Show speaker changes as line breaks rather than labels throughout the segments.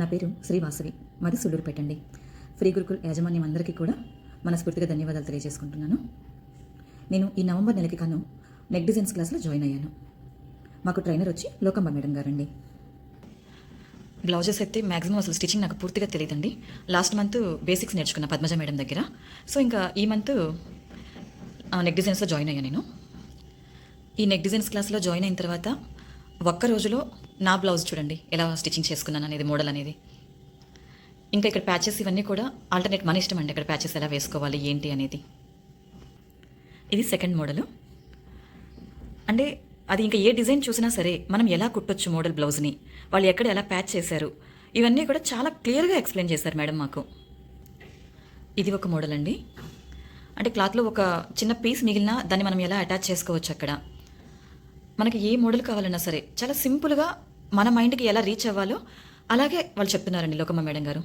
నా పేరు శ్రీవాసవి. మాది సుళ్ళూరు పెట్టండి ఫ్రీ గురుకుల్ యాజమాన్యం అందరికీ కూడా మనస్ఫూర్తిగా ధన్యవాదాలు తెలియజేసుకుంటున్నాను. నేను ఈ నవంబర్ నెలకి కాను నెక్ డిజైన్స్ క్లాస్లో జాయిన్ అయ్యాను. మాకు ట్రైనర్ వచ్చి లోకంబ మేడం గారండి. బ్లౌజెస్ అయితే మ్యాక్సిమం అసలు స్టిచ్చింగ్ నాకు పూర్తిగా తెలియదండి. లాస్ట్ మంత్ బేసిక్స్ నేర్చుకున్న పద్మజ మేడం దగ్గర. సో ఇంకా ఈ మంత్ నెక్ డిజైన్స్లో జాయిన్ అయ్యాను నేను. ఈ నెక్ డిజైన్స్ క్లాస్లో జాయిన్ అయిన తర్వాత ఒక్క రోజులో నా బ్లౌజ్ చూడండి ఎలా స్టిచ్చింగ్ చేసుకున్నాను అనేది మోడల్ అనేది. ఇంకా ఇక్కడ ప్యాచెస్ ఇవన్నీ కూడా ఆల్టర్నేట్ మన ఇష్టం అండి ఇక్కడ ప్యాచెస్ ఎలా వేసుకోవాలి ఏంటి అనేది. ఇది సెకండ్ మోడలు అంటే అది ఇంకా ఏ డిజైన్ చూసినా సరే మనం ఎలా కుట్టొచ్చు మోడల్ బ్లౌజ్ని వాళ్ళు ఎక్కడ ఎలా ప్యాచ్ చేశారు ఇవన్నీ కూడా చాలా క్లియర్గా ఎక్స్ప్లెయిన్ చేశారు మేడం మాకు. ఇది ఒక మోడల్ అండి. అంటే క్లాత్లో ఒక చిన్న పీస్ మిగిలినా దాన్ని మనం ఎలా అటాచ్ చేసుకోవచ్చు అక్కడ. మనకి ఏ మోడల్ కావాలన్నా సరే చాలా సింపుల్గా మన మైండ్కి ఎలా రీచ్ అవ్వాలో అలాగే వాళ్ళు చెప్తున్నారండి లోకమ్మ మేడం గారు.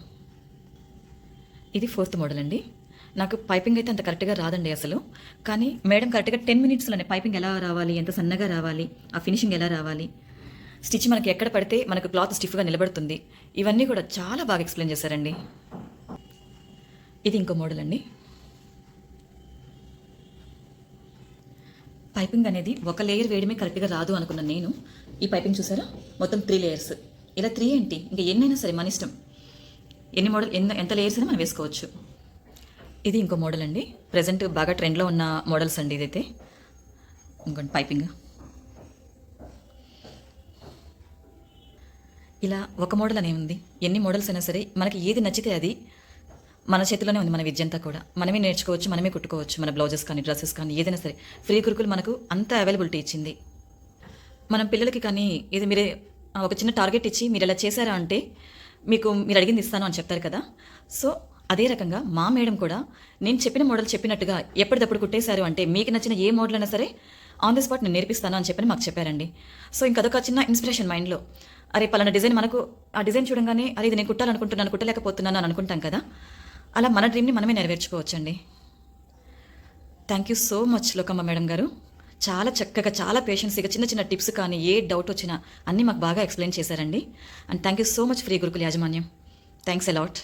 ఇది ఫోర్త్ మోడల్ అండి. నాకు పైపింగ్ అయితే అంత కరెక్ట్గా రాదండి అసలు. కానీ మేడం కరెక్ట్గా టెన్ మినిట్స్లోనే పైపింగ్ ఎలా రావాలి ఎంత సన్నగా రావాలి ఆ ఫినిషింగ్ ఎలా రావాలి. స్టిచ్ మనకి ఎక్కడ పడితే మనకు క్లాత్ స్టిఫ్గా నిలబడుతుంది. ఇవన్నీ కూడా చాలా బాగా ఎక్స్ప్లెయిన్ చేశారండి. ఇది ఇంకో మోడల్ అండి. పైపింగ్ అనేది ఒక లేయర్ వేయడమే కరెక్ట్గా రాదు అనుకున్న నేను ఈ పైపింగ్ చూసారా? మొత్తం త్రీ లేయర్స్ ఇలా త్రీ ఏంటి? ఇంకా ఎన్నైనా సరే మన ఇష్టం. ఎన్ని మోడల్ ఎన్న ఎంత లేయర్స్ అయినా మనం వేసుకోవచ్చు. ఇది ఇంకో మోడల్ అండి. ప్రజెంట్ బాగా ట్రెండ్లో ఉన్న మోడల్స్ అండి ఇదైతే. ఇంకోటి పైపింగ్. ఇలా ఒక మోడల్ అనే ఉంది. ఎన్ని మోడల్స్ అయినా సరే మనకి ఏది నచ్చితే అది మన చేతిలోనే ఉంది మన విద్యంతా కూడా. మనమే నేర్చుకోవచ్చు మనమే కుట్టుకోవచ్చు మన బ్లౌజెస్ కానీ డ్రెస్సెస్ కానీ ఏదైనా సరే. ఫ్రీ కురుకులు మనకు అంత అవైలబిలిటీ ఇచ్చింది. మనం పిల్లలకి కానీ ఇది మీరే ఒక చిన్న టార్గెట్ ఇచ్చి మీరు ఇలా చేశారా అంటే మీకు మీరు అడిగింది ఇస్తాను అని చెప్తారు కదా. సో అదే రకంగా మా మేడం కూడా నేను చెప్పిన మోడల్ చెప్పినట్టుగా ఎప్పటికప్పుడు కుట్టేశారు అంటే మీకు నచ్చిన ఏ మోడల్ అయినా సరే ఆన్ ది స్పాట్ నేను నేర్పిస్తాను అని చెప్పని మాకు చెప్పారండి. సో ఇంకదొక చిన్న ఇన్స్పిరేషన్ మైండ్లో అరే పలానా డిజైన్ మనకు ఆ డిజైన్ చూడంగానే అరే ఇది నేను కుట్టాలనుకుంటున్నాను కుట్టలేకపోతున్నాను అని అనుకుంటాం కదా. అలా మన డ్రీమ్ని మనమే నెరవేర్చుకోవచ్చండి. Thank you so much Lokamma madam గారు. చాలా చక్కగా చాలా పేషెన్సీగా చిన్న చిన్న టిప్స్ కానీ ఏ డౌట్ వచ్చినా అన్నీ మాకు బాగా ఎక్స్ప్లెయిన్ చేశారండి. And thank you so much free Gurukula యాజమాన్యం. Thanks a lot